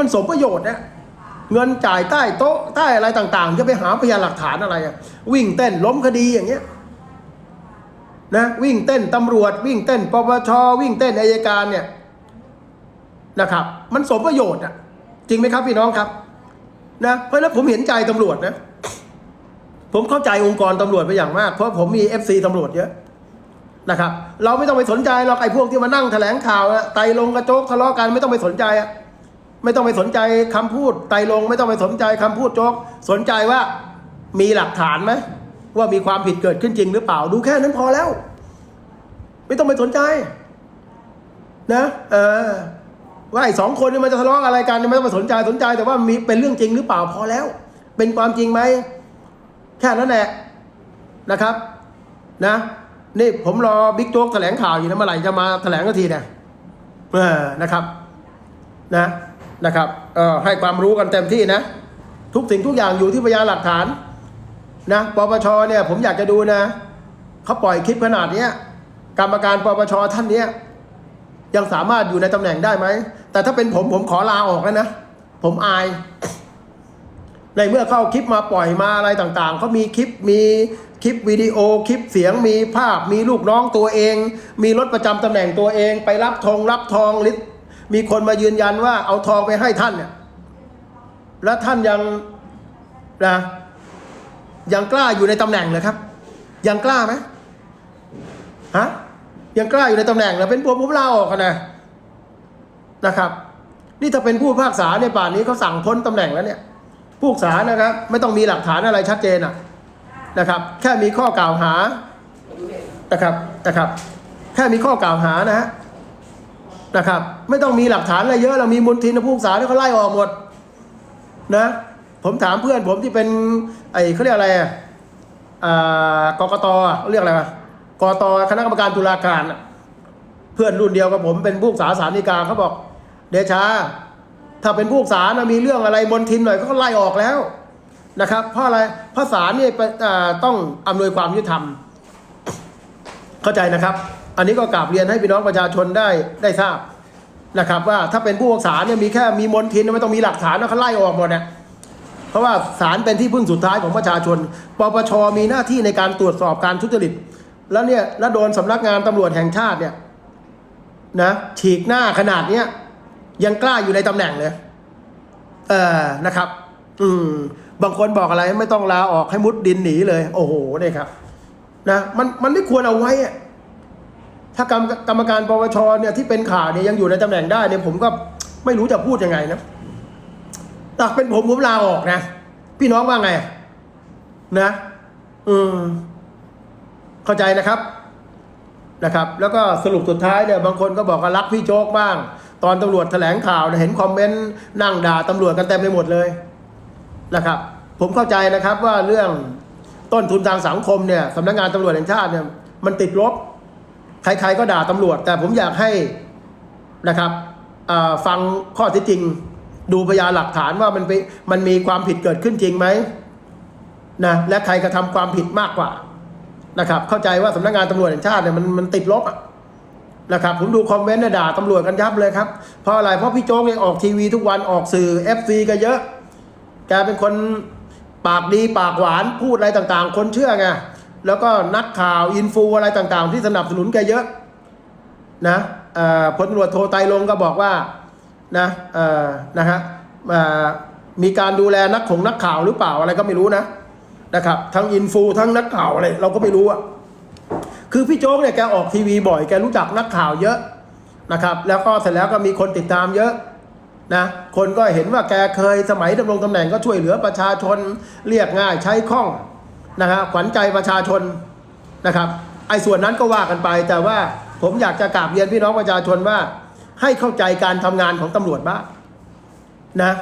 มันสมประโยชน์นะเงินจ่ายใต้โต๊ะใต้อะไรต่างๆ จะไปหาพยานหลักฐานอะไรอะวิ่งเต้นล้มคดีอย่างเงี้ยนะวิ่งเต้นตำรวจ วิ่งเต้นปปชวิ่งเต้นอายการเนี่ยนะครับ มันสมประโยชน์อะจริงไหมครับพี่น้องครับนะเพราะฉะนั้นผมเห็นใจตำรวจนะ ผมเข้าใจองค์กรตำรวจไปอย่างมาก เพราะผมมีเอฟซีตำรวจเยอะนะครับ เราไม่ต้องไปสนใจหรอกไอ้พวกที่มานั่งแถลงข่าวไตลงกระโจกทะเลาะกันไม่ต้องไปสนใจอะ ไม่ต้องไปสนใจคำพูดไตลงไม่ต้องไปสนใจคำพูดโจ๊กสนใจว่ามีหลักฐานไหมว่ามีความผิดเกิดขึ้นจริงหรือเปล่า ดูแค่นั้นพอแล้ว ไม่ต้องไปสนใจ นะเออว่าไอ้สองคนนี่มันจะทะเลาะอะไรกันไม่ต้องไปสนใจสนใจ แต่ว่ามีเป็นเรื่องจริงหรือเปล่าพอแล้ว เป็นความจริงไหมแค่นั้นแหละนะครับ นะนี่ผมรอบิ๊กโจ๊กแถลงข่าวอยู่นะเมื่อไหร่จะมาแถลงสักทีเนี่ยเออนะครับ นะ นะครับให้ความรู้กันเต็มที่นะ ทุกสิ่งทุกอย่างอยู่ที่พยานหลักฐานนะปปชเนี่ยผมอยากจะดูนะเขาปล่อยคลิปขนาดเนี้ยกรรมการปปชท่านเนี้ยยังสามารถอยู่ในตำแหน่งได้ไหม แต่ถ้าเป็นผมผมขอลาออกแล้วนะ ผมอาย ในเมื่อเข้าคลิปมาปล่อยมาอะไรต่างๆ เขามีคลิปมีคลิปวิดีโอคลิปเสียงมีภาพ มีลูกน้องตัวเอง มีรถประจำตำแหน่งตัวเอง ไปรับทองรับทองลิ มีคนมายืนยันว่าเอาทองไปให้ท่านเนี่ยแล้วท่านยังนะยังกล้าอยู่ในตำแหน่งเลยครับ ยังกล้าไหมฮะยังกล้าอยู่ในตำแหน่งเลยเป็นผมผมลาออกนะนะครับ นี่ถ้าเป็นผู้พากษาในป่านนี้เขาสั่งพ้นตำแหน่งแล้วเนี่ยผู้พิพากษานะครับ ไม่ต้องมีหลักฐานอะไรชัดเจนอะนะครับ แค่มีข้อกล่าวหานะครับนะครับ แค่มีข้อกล่าวหานะฮะ นะครับ ไม่ต้องมีหลักฐานอะไรเยอะเรามีมูลทินผู้พิพากษาที่เขาไล่ออกหมดนะผมถามเพื่อนผมที่เป็นไอ้เขาเรียกอะไรอ่ากกตเขาเรียกอะไรวะกตคณะกรรมการตุลาการเพื่อนรุ่นเดียวกับผมเป็นผู้พิพากษาสารดีกาเขาบอก เดชา ถ้าเป็นผู้พิพากษานะมีเรื่องอะไรมนทินหน่อยเขาก็ไล่ออกแล้วนะครับ เพราะอะไรเพราะศาลเนี่ยไปต้องอำนวยความยุติธรรม เข้าใจนะครับ อันนี้ก็กราบเรียนให้พี่น้องประชาชนได้ได้ทราบนะครับว่าถ้าเป็นผู้พิพากษาเนี่ยมีแค่มีมนทินไม่ต้องมีหลักฐานนะเขาไล่ออกหมดเนี่ยเพราะว่าศาลเป็นที่พึ่งสุดท้ายของประชาชน ปปชมีหน้าที่ในการตรวจสอบการทุจริต แล้วเนี่ยแล้วโดนสำนักงานตำรวจแห่งชาติเนี่ยนะฉีกหน้าขนาดเนี้ยยังกล้าอยู่ในตำแหน่งเลยเออนะครับ อืมบางคนบอกอะไรไม่ต้องลาออกให้มุดดินหนีเลย โอ้โหเนี่ยครับ นะมันมันไม่ควรเอาไว้อะ ถ้ากรรมกรรมการปปชเนี่ยที่เป็นข่าวเนี่ยยังอยู่ในตำแหน่งได้เนี่ยผมก็ไม่รู้จะพูดยังไงนะแต่เป็นผมผมลาออกนะ พี่น้องว่าไง นะอืมเข้าใจนะครับนะครับ แล้วก็สรุปสุดท้ายเนี่ยบางคนก็บอกว่ารักพี่โจ๊กบ้าง ตอนตำรวจแถลงข่าวเนี่ยเห็นคอมเมนต์นั่งด่าตำรวจกันเต็มไปหมดเลยนะครับ ผมเข้าใจนะครับว่าเรื่องต้นทุนทางสังคมเนี่ยสำนักงานตำรวจแห่งชาติเนี่ยมันติดลบ ใครๆก็ด่าตำรวจ แต่ผมอยากให้นะครับฟังข้อเท็จจริง ดูพยานหลักฐานว่ามันไปมันมีความผิดเกิดขึ้นจริงไหมนะและใครกระทำความผิดมากกว่านะครับ เข้าใจว่าสำนักงานตำรวจแห่งชาติเนี่ยมันมันติดลบอะนะครับผมดูคอมเมนต์เนี่ยด่าตำรวจกันยับเลยครับเพราะอะไรเพราะพี่โจ๊กเนี่ยออกทีวีทุกวันออกสื่อ FC ก็เยอะแกเป็นคนปากดีปากหวานพูดอะไรต่างๆ คนเชื่อไง แล้วก็นักข่าวอินฟูอะไรต่างๆ ที่สนับสนุนแกเยอะนะพลตำรวจโทไตรลงก็บอกว่านะนะฮะมีการดูแลนักของนักข่าวหรือเปล่าอะไรก็ไม่รู้นะนะครับ ทั้งอินฟูทั้งนักข่าวอะไรเราก็ไม่รู้อะคือพี่โจ๊กเนี่ยแกออกทีวีบ่อยแกรู้จักนักข่าวเยอะนะครับ แล้วก็เสร็จแล้วก็มีคนติดตามเยอะนะคนก็เห็นว่าแกเคยสมัยดำรงตำแหน่งก็ช่วยเหลือประชาชนเรียกง่ายใช้คล่อง นะฮะขวัญใจประชาชนนะครับไอ้ส่วนนั้นก็ว่ากันไป แต่ว่าผมอยากจะกราบเรียนพี่น้องประชาชนว่า ให้เข้าใจการทำงานของตำรวจบ้างนะ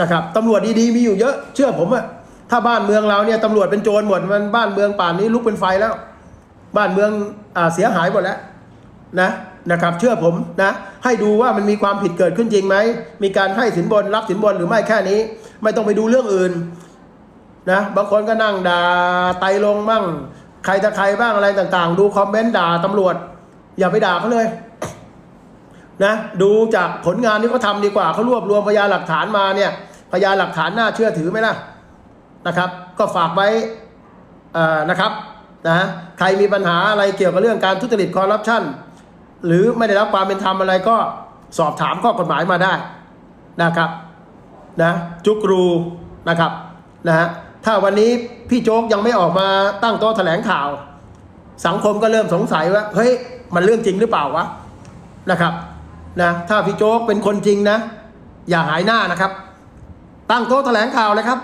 นะครับตำรวจดีๆมีอยู่เยอะเชื่อผมอะถ้าบ้านเมืองเราเนี่ยตำรวจเป็นโจรหมดมันบ้านเมืองป่านนี้ลุกเป็นไฟแล้ว บ้านเมืองอ่าเสียหายหมดแล้วนะนะครับ เชื่อผมนะ ให้ดูว่ามันมีความผิดเกิดขึ้นจริงไหมมีการให้สินบนรับสินบนหรือไม่แค่นี้ ไม่ต้องไปดูเรื่องอื่น นะบางคนก็นั่งด่าไตลงบ้างใครตะใครบ้างอะไรต่างๆ ดูคอมเมนต์ด่าตำรวจ อย่าไปด่าเขาเลยนะดูจากผลงานที่เขาทำดีกว่าเขารวบรวมพยานหลักฐานมาเนี่ยพยานหลักฐานน่าเชื่อถือไหมล่ะนะครับ ก็ฝากไว้นะครับนะใครมีปัญหาอะไรเกี่ยวกับเรื่องการทุจริตคอร์รัปชันหรือไม่ได้รับความเป็นธรรมอะไรก็สอบถามข้อกฎหมายมาได้นะครับนะจุกรูนะครับนะฮะ ถ้าวันนี้พี่โจ๊กยังไม่ออกมาตั้งโต๊ะแถลงข่าว สังคมก็เริ่มสงสัยว่าเฮ้ยมันเรื่องจริงหรือเปล่าวะนะครับนะถ้าพี่โจ๊กเป็นคนจริงนะ อย่าหายหน้านะครับ ตั้งโต๊ะแถลงข่าวเลยครับ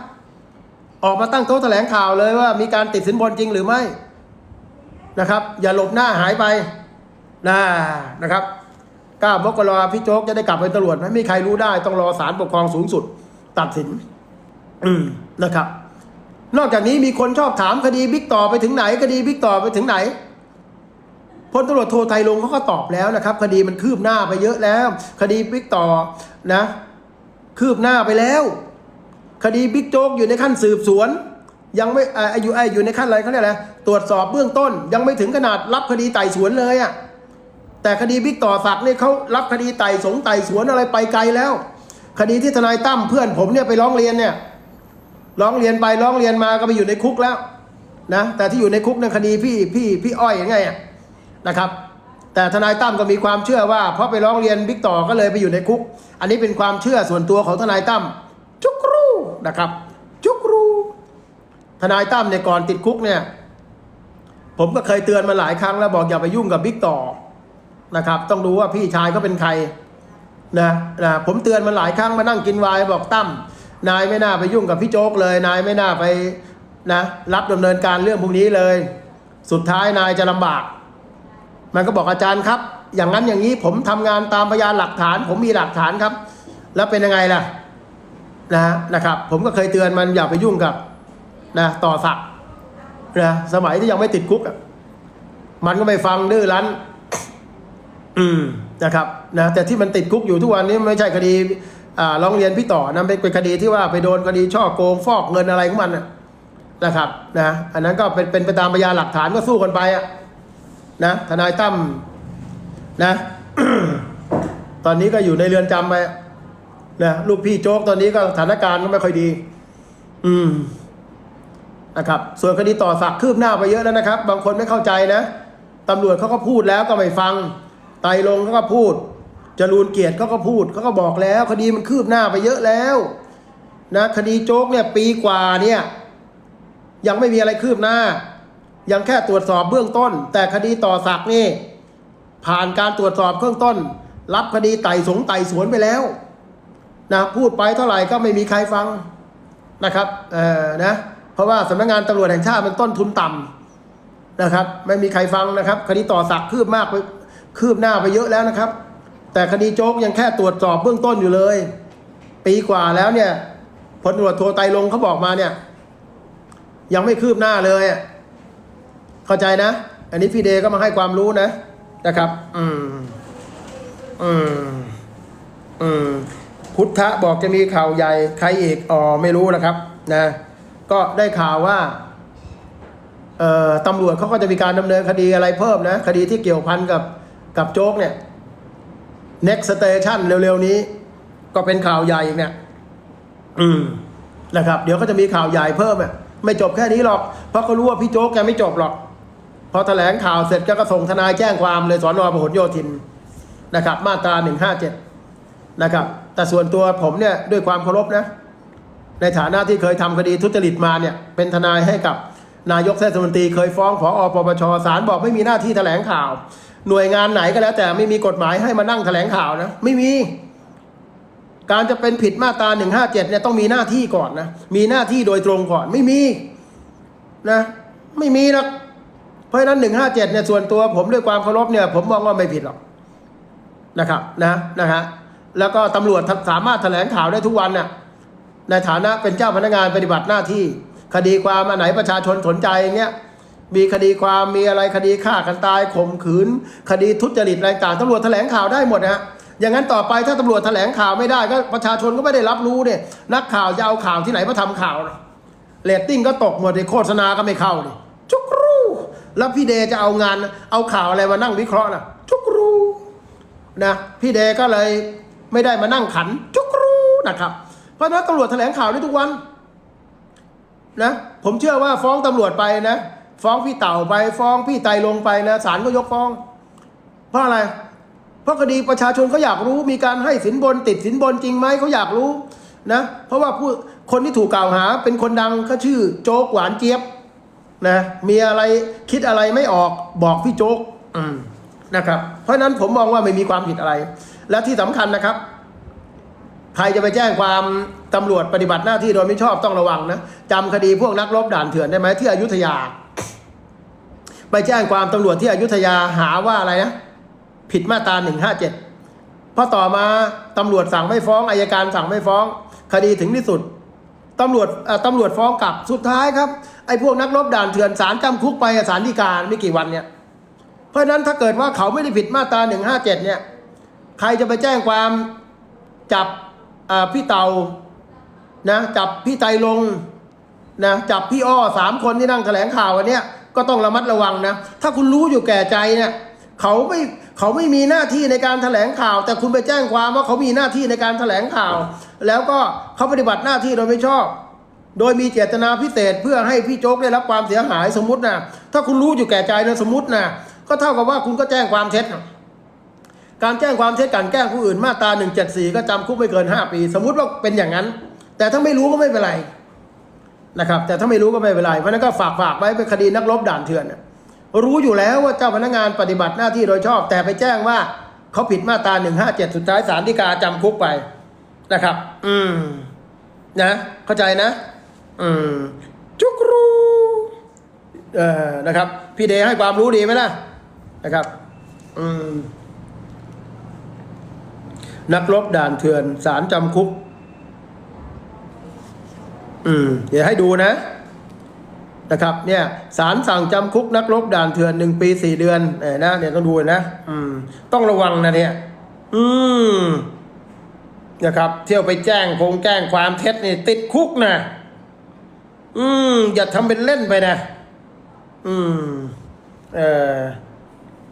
ออกมาตั้งโต๊ะแถลงข่าวเลยว่ามีการติดสินบนจริงหรือไม่นะครับ อย่าหลบหน้าหายไปนะนะครับก้ามกราพี่โจ๊กจะได้กลับไปตำรวจไม่มีใครรู้ได้ต้องรอศาลปกครองสูงสุด ตัดสินอืมนะครับ นอกจากนี้มีคนชอบถามคดีบิ๊กต่อไปถึงไหน คดีบิ๊กต่อไปถึงไหนพลตำรวจโทไทยลงเขาก็ตอบแล้วนะครับ คดีมันคืบหน้าไปเยอะแล้ว คดีบิ๊กต่อนะ คืบหน้าไปแล้ว คดีบิ๊กโจ๊กอยู่ในขั้นสืบสวน ยังไม่อายู่อ่าอยู่ในขั้นอะไรเขาเรียกอะไรตรวจสอบเบื้องต้น ยังไม่ถึงขนาดรับคดีไต่สวนเลยอะ่ะแต่คดีบิ๊กต่อศักดิ์เนี่ยเขารับคดีไต่สงไต่สวนอะไรไปไกลแล้ว คดีที่ทนายตั้มเพื่อนผมเนี่ยไปร้องเรียนเนี่ย ร้องเรียนไปร้องเรียนมาก็ไปอยู่ในคุกแล้วนะแต่ที่อยู่ในคุกเนี่ยคดีพี่พี่พี่อ้อยยังไงนะครับ แต่ทนายตั้มก็มีความเชื่อว่าเพราะไปร้องเรียนบิ๊กต่อก็เลยไปอยู่ในคุก อันนี้เป็นความเชื่อส่วนตัวของทนายตั้มจุกรูนะครับจุกรูทนายตั้มเนี่ยก่อนติดคุกเนี่ย ผมก็เคยเตือนมาหลายครั้งแล้วบอกอย่าไปยุ่งกับบิ๊กต่อนะครับ ต้องดูว่าพี่ชายเขาเป็นใครนะนะผมเตือนมันหลายครั้งมานั่งกินวน์บอกตั้ม นายไม่น่าไปยุ่งกับพี่โจ๊กเลย นายไม่น่าไปนะรับดำเนินการเรื่องพวกนี้เลย สุดท้ายนายจะลำบาก มันก็บอกอาจารย์ครับ อย่างนั้นอย่างนี้ผมทำงานตามพยานหลักฐาน ผมมีหลักฐานครับ แล้วเป็นยังไงล่ะนะนะครับ ผมก็เคยเตือนมันอย่าไปยุ่งกับนะต่อสักดิ์นะสมัยที่ยังไม่ติดคุกอะมันก็ไม่ฟังดื้อรั้น อืมนะครับนะแต่ที่มันติดคุกอยู่ทุกวันนี้ไม่ใช่คดี ร้องเรียนพี่ต่อนะเป็นเป็นคดีที่ว่าไปโดนคดีช่อโกงฟอกเงินอะไรของมันนะครับนะอันนั้นก็เป็นเป็นไปตามพยานหลักฐานก็สู้กันไปอะนะทนายตั้มนะตอนนี้ก็อยู่ในเรือนจำไปนะลูกพี่โจ๊กตอนนี้ก็สถานการณ์ก็ไม่ค่อยดี อืมนะครับ ส่วนคดีต่อสักคืบหน้าไปเยอะแล้วนะครับ บางคนไม่เข้าใจนะตำรวจเขาก็พูดแล้วก็ไม่ฟังไตลงเขาก็พูด จรูนเกียรติเขาก็พูดเขาก็บอกแล้ว คดีมันคืบหน้าไปเยอะแล้วนะคดีโจ๊กเนี่ยปีกว่าเนี่ยยังไม่มีอะไรคืบหน้า ยังแค่ตรวจสอบเบื้องต้น แต่คดีต่อสักนี่ ผ่านการตรวจสอบเบื้องต้น รับคดีไต่สงไต่สวนไปแล้วนะพูดไปเท่าไหร่ก็ไม่มีใครฟังนะครับเออนะเพราะว่าสำนักงานตำรวจแห่งชาติมันต้นทุนต่ำนะครับ ไม่มีใครฟังนะครับ คดีต่อสักคืบมากไปคืบหน้าไปเยอะแล้วนะครับ แต่คดีโจ๊กยังแค่ตรวจสอบเบื้องต้นอยู่เลย ปีกว่าแล้วเนี่ยพลตรวจโทไตลงเขาบอกมาเนี่ย ยังไม่คืบหน้าเลยเข้าใจนะ อันนี้พี่เดก็มาให้ความรู้นะนะครับ อืม อืม อืม พุทธะบอกจะมีข่าวใหญ่ใครอีกอ๋อไม่รู้นะครับ นะ ก็ได้ข่าวว่า เอ่อตำรวจเขาก็จะมีการดำเนินคดีอะไรเพิ่มนะ คดีที่เกี่ยวพันกับกับโจ๊กเนี่ย next station เร็วๆนี้ ก็เป็นข่าวใหญ่อีกเนี่ยอืมนะครับ เดี๋ยวก็จะมีข่าวใหญ่เพิ่มอะไม่จบแค่นี้หรอก เพราะเขารู้ว่าพี่โจ๊กแกไม่จบหรอก พอแถลงข่าวเสร็จแกก็ส่งทนายแจ้งความเลยสอนอพหลโยธินนะครับ มาตราหนึ่งห้าเจ็ดนะครับ แต่ส่วนตัวผมเนี่ยด้วยความเคารพนะ ในฐานะที่เคยทำคดีทุจริตมาเนี่ย เป็นทนายให้กับนายกเทศมนตรีเคยฟ้องผอปปชศาลบอกไม่มีหน้าที่แถลงข่าว หน่วยงานไหนก็แล้ว แต่ไม่มีกฎหมายให้มานั่งแถลงข่าวนะ ไม่มี การจะเป็นผิดมาตราหนึ่งห้าเจ็ดเนี่ยต้องมีหน้าที่ก่อนนะ มีหน้าที่โดยตรงก่อนไม่มีนะ ไม่มีหรอกเพราะฉะนั้นหนึ่งห้าเจ็ดเนี่ยส่วนตัวผมด้วยความเคารพเนี่ย ผมมองว่าไม่ผิดหรอกนะครับนะนะฮะแล้วก็ตำรวจสามารถแถลงข่าวได้ทุกวันน่ะในฐานะเป็นเจ้าพนักงานปฏิบัติหน้าที่ คดีความอันไหนประชาชนสนใจอย่างเงี้ย มีคดีความมีอะไรคดีฆ่ากันตายข่มขืน คดีทุจริตอะไรต่างตำรวจแถลงข่าวได้หมดนะฮะอย่างนั้นต่อไปถ้าตำรวจแถลงข่าวไม่ได้ก็ประชาชนก็ไม่ได้รับรู้เนี่ยนักข่าวจะเอาข่าวที่ไหนมาทำข่าวล่ะเรตติ้งก็ตกหมดเลยโฆษณาก็ไม่เข้าเลยจุกรูแล้วพี่เดจะเอางานเอาข่าวอะไรมานั่งวิเคราะห์ล่ะจุกรูนะพี่เดก็เลยไม่ได้มานั่งขันจุกรูนะครับเพราะฉะนั้นตำรวจแถลงข่าวได้ทุกวันนะผมเชื่อว่าฟ้องตำรวจไปนะ ฟ้องพี่เต่าไปฟ้องพี่ไตลงไปนะศาลก็ยกฟ้อง เพราะอะไร เพราะคดีประชาชนเขาอยากรู้มีการให้สินบนติดสินบนจริงไหมเขาอยากรู้นะเพราะว่าผู้คนที่ถูกกล่าวหา เป็นคนดังเขาชื่อโจ๊กหวานเจี๊ยบนะมีอะไรคิดอะไรไม่ออกบอกพี่โจ๊กนะครับ เพราะฉะนั้นผมมองว่าไม่มีความผิดอะไร และที่สำคัญนะครับ ใครจะไปแจ้งความตำรวจปฏิบัติหน้าที่โดยไม่ชอบต้องระวังนะจำคดีพวกนักรบด่านเถื่อนได้ไหมที่อยุธยา ไปแจ้งความตำรวจที่อยุธยาหาว่าอะไรนะ ผิดมาตราหนึ่งห้าเจ็ดพอต่อมาตำรวจสั่งไม่ฟ้องอายการสั่งไม่ฟ้อง คดีถึงที่สุดตำรวจตำรวจฟ้องกลับสุดท้ายครับไอ้พวกนักรบด่านเถื่อนสารจำคุกไปสารดีการไม่กี่วันเนี่ยเพราะนั้นถ้าเกิดว่าเขาไม่ได้ผิดมาตราหนึ่งห้าเจ็ดเนี่ย ใครจะไปแจ้งความจับพี่เตานะจับพี่ไตลงนะจับพี่อ้อสามคนที่นั่งแถลงข่าววันเนี้ย ก็ต้องระมัดระวังนะ ถ้าคุณรู้อยู่แก่ใจเนี่ยเขาไม่เขาไม่มีหน้าที่ในการแถลงข่าว แต่คุณไปแจ้งความว่าเขามีหน้าที่ในการแถลงข่าว แล้วก็เขาปฏิบัติหน้าที่โดยไม่ชอบ โดยมีเจตนาพิเศษเพื่อให้พี่โจ๊กได้รับความเสียหายสมมตินะถ้าคุณรู้อยู่แก่ใจนะสมมตินะก็เท่ากับว่าคุณก็แจ้งความเท็จการแจ้งความเท็จกลันแกล้งผู้อื่นมาตรา174 ก็จำคุกไม่เกิน 5 ปี สมมุติว่าเป็นอย่างนั้น แต่ถ้าไม่รู้ก็ไม่เป็นไร นะครับแต่ถ้าไม่รู้ก็ไม่เป็นไรเพราะนั้นก็ฝากฝากไว้เป็นคดีนักรบด่านเถื่อน รู้อยู่แล้วว่าเจ้าพนักงานปฏิบัติหน้าที่โดยชอบ แต่ไปแจ้งว่าเขาผิดมาตรา157สุดท้ายศาลฎีกาจำคุกไปนะครับ อืม นะ เข้าใจนะ อืม จุกรูเออนะครับ พี่เดให้ความรู้ดีไหมล่ะนะครับ อืม นักรบด่านเถื่อนสารจำคุก อืมเดี๋ยวให้ดูนะนะครับเนี่ยสารสั่งจำคุกนักรบด่านเถื่อนหนึ่งปีสี่เดือนเออนะเนี่ยต้องดูนะอืม ต้องระวังนะเนี่ย อืมนะครับ เที่ยวไปแจ้งคงแจ้งความเท็จนี่ติดคุกนะอืม อย่าทำเป็นเล่นไปนะ อืม เออ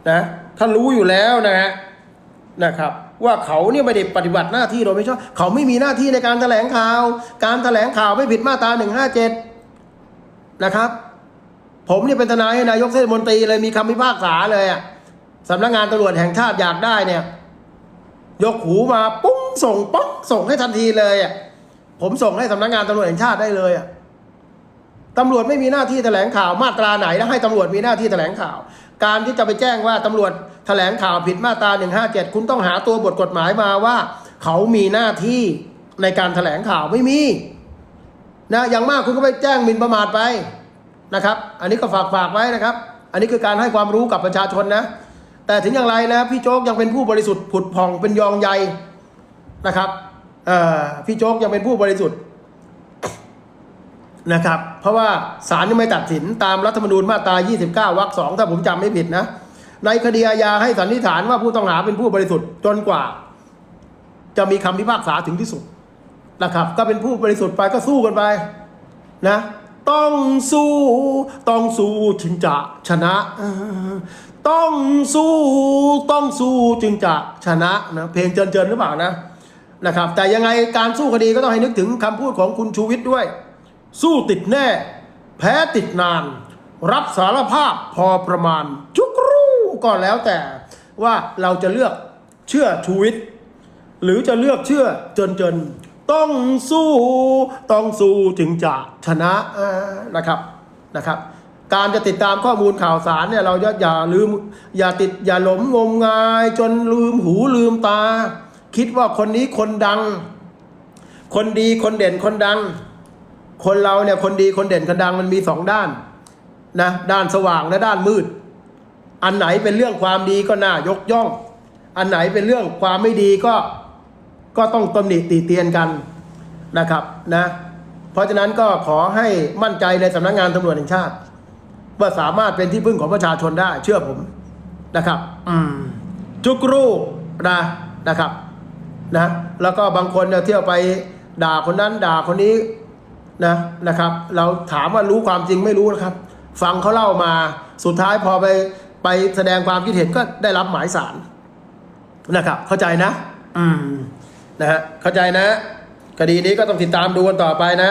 นะ ถ้ารู้อยู่แล้วนะฮะนะครับ ว่าเขาเนี่ยไม่ได้ปฏิบัติหน้าที่โดยไม่ชอบ เขาไม่มีหน้าที่ในการแถลงข่าว การแถลงข่าวไม่ผิดมาตราหนึ่งห้าเจ็ดนะครับ ผมเนี่ยเป็นทนายให้นายกเทศมนตรีเลยมีคำพิพากษาเลยอะสำนักงานตำรวจแห่งชาติอยากได้เนี่ย ยกหูมาปุ้งส่งป๊อกส่งให้ทันทีเลยอะผมส่งให้สำนักงานตำรวจแห่งชาติได้เลยอะตำรวจไม่มีหน้าที่แถลงข่าวมาตราไหนแล้วให้ตำรวจมีหน้าที่แถลงข่าว การที่จะไปแจ้งว่าตำรวจแถลงข่าวผิดมาตรา 157 คุณต้องหาตัวบทกฎหมายมาว่า เขามีหน้าที่ในการแถลงข่าวไม่มีนะอย่างมากคุณก็ไปแจ้งหมิ่นประมาทไปนะครับ อันนี้ก็ฝากฝากไว้นะครับ อันนี้คือการให้ความรู้กับประชาชนนะ แต่ถึงอย่างไรนะพี่โจ๊กยังเป็นผู้บริสุทธิ์ผุดผ่องเป็นยองใยนะครับเอ่อพี่โจ๊กยังเป็นผู้บริสุทธิ์ นะครับ เพราะว่าศาลยังไม่ตัดสินตามรัฐธรรมนูญมาตรา 29 วรรคสองถ้าผมจำไม่ผิดนะ ในคดีอาญาให้สันนิษฐานว่าผู้ต้องหาเป็นผู้บริสุทธิ์จนกว่า จะมีคำพิพากษาถึงที่สุดนะครับ ก็เป็นผู้บริสุทธิ์ไปก็สู้กันไปนะ ต้องสู้ ต้องสู้จึงจะชนะ ต้องสู้ต้องสู้จึงจะชนะนะเพลงเจินๆหรือเปล่านะนะครับ แต่ยังไงการสู้คดีก็ต้องให้นึกถึงคำพูดของคุณชูวิทย์ด้วย สู้ติดแน่ แพ้ติดนาน รับสารภาพพอประมาณ จุกรู้ก็แล้วแต่ว่าเราจะเลือกเชื่อชูวิทย์หรือจะเลือกเชื่อเจนจนต้องสู้ต้องสู้ถึงจะชนะนะครับนะครับ การจะติดตามข้อมูลข่าวสารเนี่ยเราอย่าลืมอย่าติดอย่าหลงงมงาย จนลืมหูลืมตา คิดว่าคนนี้คนดัง คนดีคนเด่นคนดัง คนเราเนี่ยคนดีคนเด่นคนดังมันมีสองด้านนะด้านสว่างและด้านมืด อันไหนเป็นเรื่องความดีก็น่ายกย่อง อันไหนเป็นเรื่องความไม่ดีก็ก็ต้องตำหนิตีเตียนกันนะครับนะเพราะฉะนั้นก็ขอให้มั่นใจในสำนักงานตำรวจแห่งชาติว่าสามารถเป็นที่พึ่งของประชาชนได้ เชื่อผมนะครับ อืมจุกรูนะนะครับ นะ แล้วก็บางคนเนี่ยเที่ยวไปด่าคนนั้นด่าคนนี้ นะนะครับ เราถามว่ารู้ความจริงไม่รู้นะครับ ฟังเขาเล่ามาสุดท้ายพอไปไปแสดงความคิดเห็นก็ได้รับหมายสารนะครับ เข้าใจนะ อืมนะฮะเข้าใจนะ คดีนี้ก็ต้องติดตามดูกันต่อไปนะ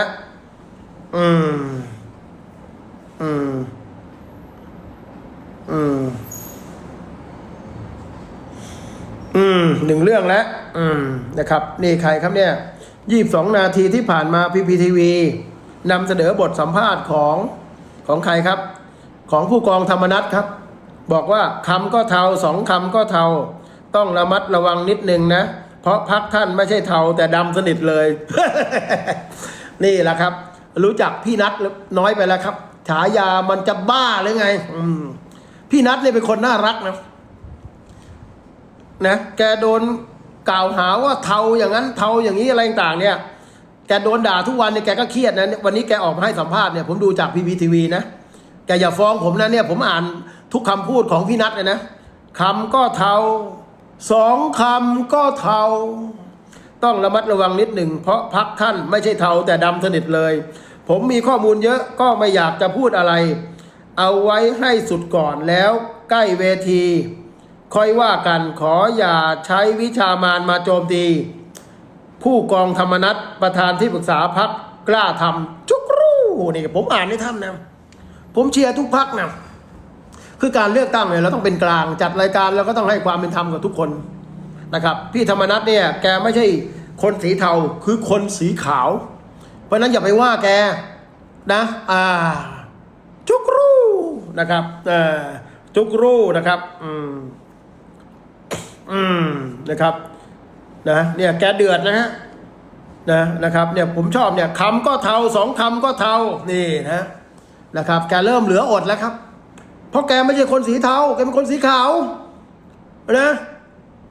อืม อืม อืม อืมหนึ่งเรื่องแล้วอืมนะครับ นี่ใครครับเนี่ย ยี่บสองนาทีที่ผ่านมาพีพีทีวีนำเสนอบทสัมภาษณ์ของของใครครับ ของผู้กองธรรมนัฐครับ บอกว่าคำก็เทาสองคำก็เทา ต้องระมัดระวังนิดนึงนะ เพราะพักท่านไม่ใช่เทาแต่ดำสนิทเลย นี่แหละครับ รู้จักพี่นัทน้อยไปแล้วครับ ฉายามันจะบ้าหรือไงอพี่นัทเนี่ยเป็นคนน่ารักนะนะ แกโดน กล่าวหาว่าเทาอย่างนั้นเทาอย่างนี้อะไรต่างเนี่ย แกโดนด่าทุกวันเนี่ยแกก็เครียดนะวันนี้แกออกมาให้สัมภาษณ์เนี่ยผมดูจากพีพีทีวีนะแกอย่าฟ้องผมนะเนี่ยผมอ่านทุกคำพูดของพี่นัทเลยนะคำก็เทาสองคำก็เทา ต้องระมัดระวังนิดหนึ่ง เพราะพักท่านไม่ใช่เทาแต่ดำสนิทเลย ผมมีข้อมูลเยอะก็ไม่อยากจะพูดอะไร เอาไว้ให้สุดก่อนแล้วใกล้เวที ค่อยว่ากันขออย่าใช้วิชามารมาโจมตี ผู้กองธรรมนัฐประธานที่ปรึกษาพักกล้าทำจุกรู้นี่ผมอ่านในถ้ำนะผมเชียร์ทุกพักนะคือการเลือกตั้งเนี่ยเราต้องเป็นกลางจัดรายการเราก็ต้องให้ความเป็นธรรมกับทุกคนนะครับ พี่ธรรมนัฐเนี่ยแกไม่ใช่คนสีเทาคือคนสีขาว เพราะนั้นอย่าไปว่าแกนะอ่าจุกรู้นะครับเอ่อจุกรู้นะครับ อืม อืมนะครับนะเนี่ยแกเดือดนะฮะนะนะครับเนี่ยผมชอบเนี่ยคำก็เทาสองคำก็เทานี่นะนะครับ แกเริ่มเหลืออดแล้วครับ เพราะแกไม่ใช่คนสีเทาแกเป็นคนสีขาวนะ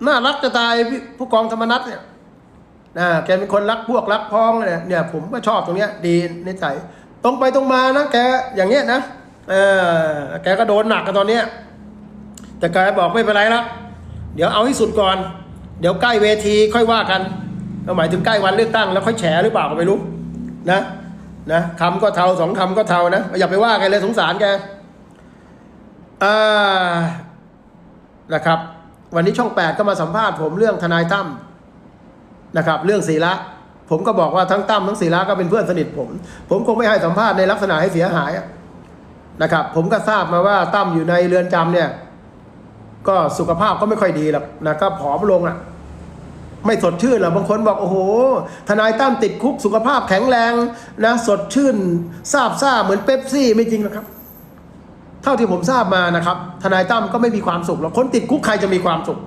น่ารักจะตายผู้กองธรรมนัฐเนี่ยนะแกเป็นคนรักพวกรักพ้องเนี่ยเนี่ยผมก็ชอบตรงเนี้ยดีในใจตรงไปตรงมานะแกอย่างเงี้ยนะเออแกก็โดนหนักกันตอนเนี้ยแต่แกบอกไม่เป็นไรแล้ว เดี๋ยวเอาให้สุดก่อน เดี๋ยวใกล้เวทีค่อยว่ากันก็หมายถึงใกล้วันเลือกตั้งแล้วค่อยแฉหรือเปล่าก็ไม่รู้นะนะคำก็เทาสองคำก็เทานะอย่าไปว่าแกเลยสงสารแกอ่านะครับ วันนี้ช่องแปดก็มาสัมภาษณ์ผมเรื่องทนายตั้มนะครับ เรื่องศีระผมก็บอกว่าทั้งตั้มทั้งศีระก็เป็นเพื่อนสนิทผม ผมคงไม่ให้สัมภาษณ์ในลักษณะให้เสียหายนะครับ ผมก็ทราบมาว่าตั้มอยู่ในเรือนจำเนี่ย ก็สุขภาพก็ไม่ค่อยดีหรอกนะก็ผอมลงอะ ไม่สดชื่นหรอกบางคนบอกโอ้โห ทนายตั้มติดคุกสุขภาพแข็งแรงนะสดชื่นซาบซ่าเหมือนเป๊ปซี่ไม่จริงหรอกครับ เท่าที่ผมทราบมานะครับ ทนายตั้มก็ไม่มีความสุขหรอกคนติดคุกใครจะมีความสุข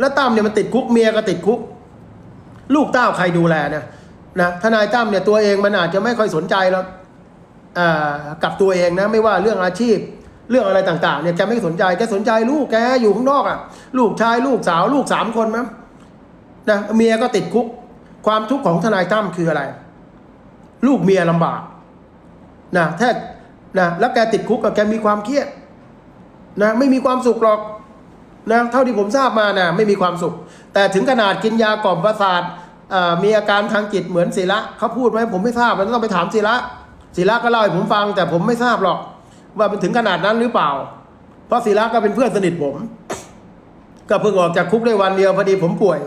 แล้วตั้มเนี่ยมันติดคุกเมียก็ติดคุก ลูกเต้าใครดูแลเนี่ยนะทนายตั้มเนี่ยตัวเองมันอาจจะไม่ค่อยสนใจแล้วอ่ากับตัวเองนะไม่ว่าเรื่องอาชีพ เรื่องอะไรต่างๆเนี่ยแกไม่สนใจแกสนใจลูกแกอยู่ข้างนอกอะ ลูกชายลูกสาวลูกสามคนมั้งนะเมียก็ติดคุก ความทุกข์ของทนายตั้มคืออะไร ลูกเมียลำบากนะแท้นะแล้วแกติดคุกกับแกมีความเครียดนะไม่มีความสุขหรอกนะเท่าที่ผมทราบมานะไม่มีความสุข แต่ถึงขนาดกินยากล่อมประสาทมีอาการทางจิตเหมือนศิระเขาพูดไหมผมไม่ทราบมันต้องไปถามศิระศิระก็เล่าให้ผมฟัง แต่ผมไม่ทราบหรอก ว่ามันถึงขนาดนั้นหรือเปล่า เพราะศิระก็เป็นเพื่อนสนิทผม ก็เพิ่งออกจากคุกได้วันเดียวพอดีผมป่วย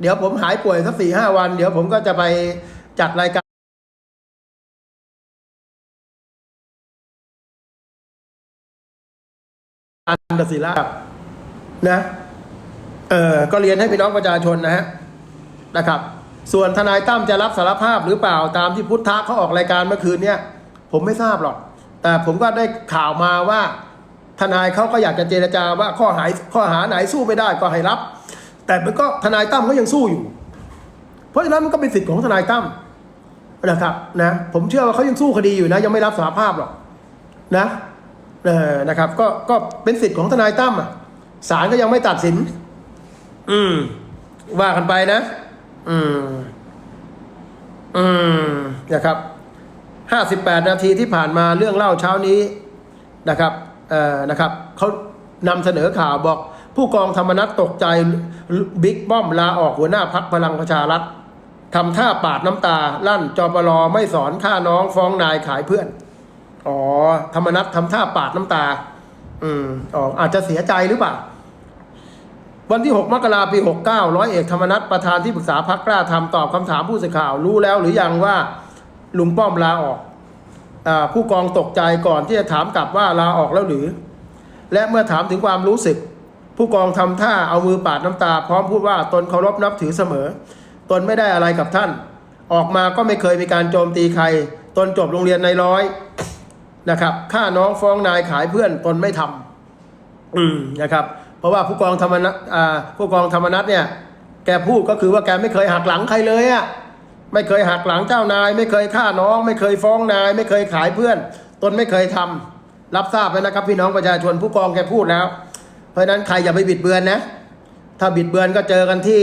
เดี๋ยวผมหายป่วยสักสี่ห้าวัน เดี๋ยวผมก็จะไปจัดรายการอันดศิระนะ เออก็เรียนให้พี่น้องประชาชนนะฮะ นะครับ ส่วนทนายตั้มจะรับสารภาพหรือเปล่าตามที่พุทธะเขาออกรายการเมื่อคืนเนี่ย ผมไม่ทราบหรอก แต่ผมก็ได้ข่าวมาว่าทนายเขาก็อยากจะเจรจาว่าข้อหาข้อหาไหนสู้ไม่ได้ก็ให้รับ แต่มันก็ทนายตั้มก็ยังสู้อยู่ เพราะฉะนั้นมันก็เป็นสิทธิ์ของทนายตั้มนะครับนะผมเชื่อว่าเขายังสู้คดีอยู่นะ ยังไม่รับสารภาพหรอกนะเออนะครับ ก็ก็เป็นสิทธิ์ของทนายตั้มอะศาลก็ยังไม่ตัดสิน อืม ว่ากันไปนะ อืม อืมนะครับ ห้าสิบแปดนาทีที่ผ่านมาเรื่องเล่าเช้านี้นะครับเอ่อนะครับเขานำเสนอข่าวบอกผู้กองธรรมนัฐตกใจบิ๊กป้อมลาออกหัวหน้าพักพลังประชารัฐทำท่าปาดน้ำตา ลั่นจปรไม่สอนฆ่าน้องฟ้องนายขายเพื่อน อ๋อ ธรรมนัฐทำท่าปาดน้ำตา อืมอ๋ออาจจะเสียใจหรือเปล่า วันที่ 6 มกราปี 69 ร้อยเอกธรรมนัฐประธานที่ปรึกษาพักกล้าทำตอบคำถามผู้สื่อข่าว รู้แล้วหรือยังว่า ลุงป้อมลาออกอผู้กองตกใจก่อนที่จะถามกลับว่าลาออกแล้วหรือ และเมื่อถามถึงความรู้สึก ผู้กองทำท่าเอามือปาดน้ำตา พร้อมพูดว่าตนเคารพนับถือเสมอ ตนไม่ได้อะไรกับท่าน ออกมาก็ไม่เคยมีการโจมตีใคร ตนจบโรงเรียนในร้อยนะครับฆ่าน้องฟ้องนายขายเพื่อนตนไม่ทำอืมนะครับ เพราะว่าผู้กองธรรมนัฐผู้กองธรรมนัฐเนี่ยแกพูดก็คือว่าแกไม่เคยหักหลังใครเลยอะ่ะ ไม่เคยหักหลังเจ้านาย ไม่เคยฆ่าน้อง ไม่เคยฟ้องนาย ไม่เคยขายเพื่อน ตนไม่เคยทำรับทราบแล้วนะครับ พี่น้องประชาชนผู้กองแกพูดแล้ว เพราะฉะนั้นใครอย่าไปบิดเบือนนะ ถ้าบิดเบือนก็เจอกันที่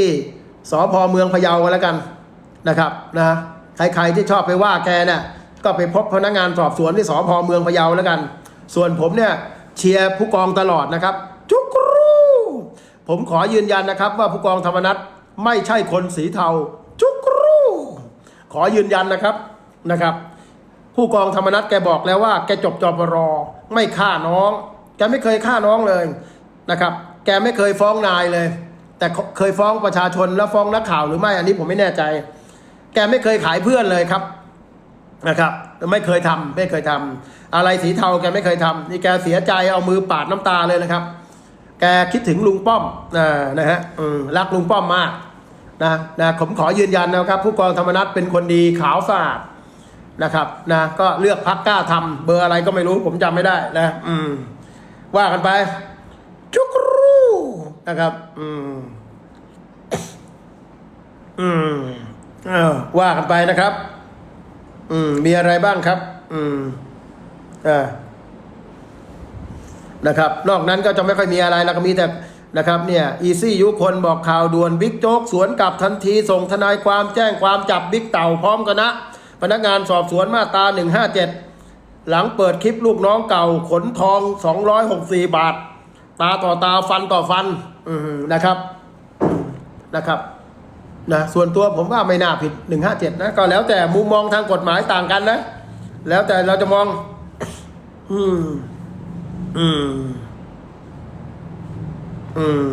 สพเมืองพะเยากันแล้วกันนะครับนะใครๆที่ชอบไปว่าแกเนี่ยก็ไปพบพนักงานสอบสวนที่สพเมืองพะเยาแล้วกัน ส่วนผมเนี่ยเชียร์ผู้กองตลอดนะครับจุกรูผมขอยืนยันนะครับว่าผู้กองธรรมนัฐไม่ใช่คนสีเทา ขอยืนยันนะครับนะครับ ผู้กองธรรมนัฐแกบอกแล้วว่า แกจบจปรไม่ฆ่าน้อง แกไม่เคยฆ่าน้องเลยนะครับ แกไม่เคยฟ้องนายเลย แต่เคยฟ้องประชาชนแล้วฟ้องนักข่าวหรือไม่อันนี้ผมไม่แน่ใจ แกไม่เคยขายเพื่อนเลยครับนะครับไม่เคยทำไม่เคยทำอะไรสีเทาแกไม่เคยทำนี่แกเสียใจเอามือปาดน้ำตาเลยนะครับ แกคิดถึงลุงป้อมอ่านะฮะรักลุงป้อมมาก นะนะผมขอยืนยันนะครับผู้กองธรรมนัฐเป็นคนดีขาวสะอาดนะครับนะก็เลือกพักกล้าทำเบอร์อะไรก็ไม่รู้ผมจำไม่ได้นะ อืม ว่ากันไปจุกรูนะครับ อืม อืมเออว่ากันไปนะครับ อืม มีอะไรบ้างครับ อืมอ่านะครับ นอกนั้นก็จะไม่ค่อยมีอะไรแล้วก็มีแต่ นะครับเนี่ยอีซี่ยุคนบอกข่าวด่วนบิ๊กโจ๊กสวนกลับทันทีส่งทนายความแจ้งความจับบิ๊กเต่าพร้อมกันนะพนักงานสอบสวนมาตรา 157 หลังเปิดคลิปลูกน้องเก่าขนทอง 264 บาท ตาต่อตาฟันต่อฟันนะครับนะครับนะส่วนตัวผมว่าไม่น่าผิด 157 นะ ก็แล้วแต่มุมมองทางกฎหมายต่างกันนะ แล้วแต่เราจะมอง อืม อืม อืม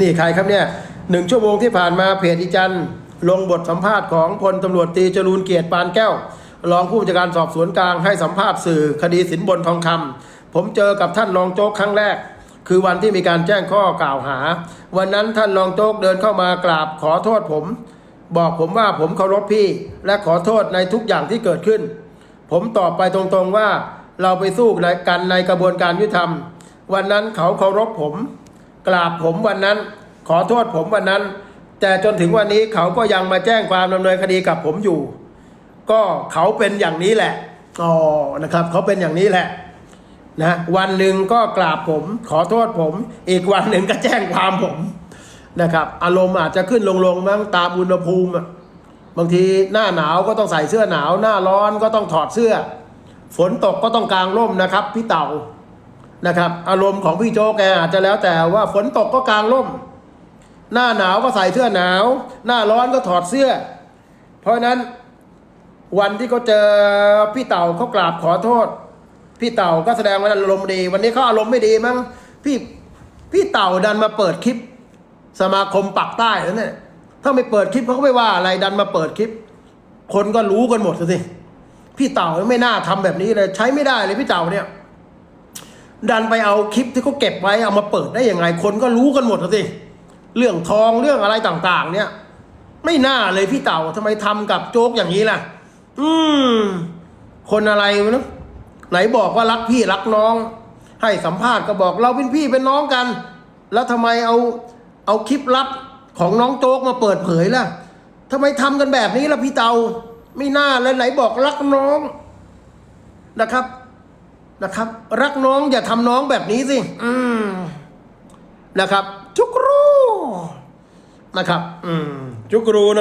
นี่ใครครับเนี่ยหนึ่งชั่วโมงที่ผ่านมาเพจอีจันลงบทสัมภาษณ์ของพลตำรวจตรีจรูนเกียรติปานแก้ว รองผู้บัญชาการสอบสวนกลางให้สัมภาษณ์สื่อคดีสินบนทองคำผมเจอกับท่านรองโจ๊กครั้งแรก คือวันที่มีการแจ้งข้อกล่าวหา วันนั้นท่านรองโจ๊กเดินเข้ามากราบขอโทษผม บอกผมว่าผมเคารพพี่ และขอโทษในทุกอย่างที่เกิดขึ้น ผมตอบไปตรงๆว่าเราไปสู้กันในกระบวนการยุติธรรม วันนั้นเขาเคารพผม กราบผมวันนั้น ขอโทษผมวันนั้น แต่จนถึงวันนี้เขาก็ยังมาแจ้งความดำเนินคดีกับผมอยู่ ก็เขาเป็นอย่างนี้แหละอ๋อนะครับ เขาเป็นอย่างนี้แหละนะวันหนึ่งก็กราบผม ขอโทษผม อีกวันหนึ่งก็แจ้งความผมนะครับ อารมณ์อาจจะขึ้นลงลงๆมั้งตามอุณหภูมิ บางทีหน้าหนาวก็ต้องใส่เสื้อหนาว หน้าร้อนก็ต้องถอดเสื้อ ฝนตกก็ต้องกางร่มนะครับ พี่เต่า นะครับ อารมณ์ของพี่โจกแกอาจจะแล้วแต่ว่าฝนตกก็กางร่ม หน้าหนาวก็ใส่เสื้อหนาว หน้าร้อนก็ถอดเสื้อ เพราะนั้นวันที่เขาเจอพี่เต่าเขากราบขอโทษ พี่เต่าก็แสดงว่าอารมณ์ดี วันนี้เขาอารมณ์ไม่ดีมั้งพี่พี่เต่าดันมาเปิดคลิป สมาคมปักใต้แล้วเนี่ยถ้าไม่เปิดคลิปเขาก็ไม่ว่าอะไรดันมาเปิดคลิป คนก็รู้กันหมดสิพี่เต่าไม่น่าทำแบบนี้เลย ใช้ไม่ได้เลยพี่เต่าเนี่ย ดันไปเอาคลิปที่เขาเก็บไว้เอามาเปิดได้ยังไง คนก็รู้กันหมดสิเรื่องทองเรื่องอะไรต่างๆ เนี่ย ไม่น่าเลยพี่เต่าทำไมทำกับโจ๊กอย่างนี้ล่ะ อืม คนอะไรเนะไหนบอกว่ารักพี่รักน้อง ให้สัมภาษณ์ก็บอกเราเป็นพี่เป็นน้องกัน แล้วทำไมเอาเอาคลิปลับของน้องโจ๊กมาเปิดเผยล่ะทำไมทำกันแบบนี้ล่ะพี่เตาไม่น่าเลยไหนบอกรักน้องนะครับ นะครับ รักน้องอย่าทำน้องแบบนี้สิ อืมนะครับ จุกรูนะครับ อืมจุกรูนะ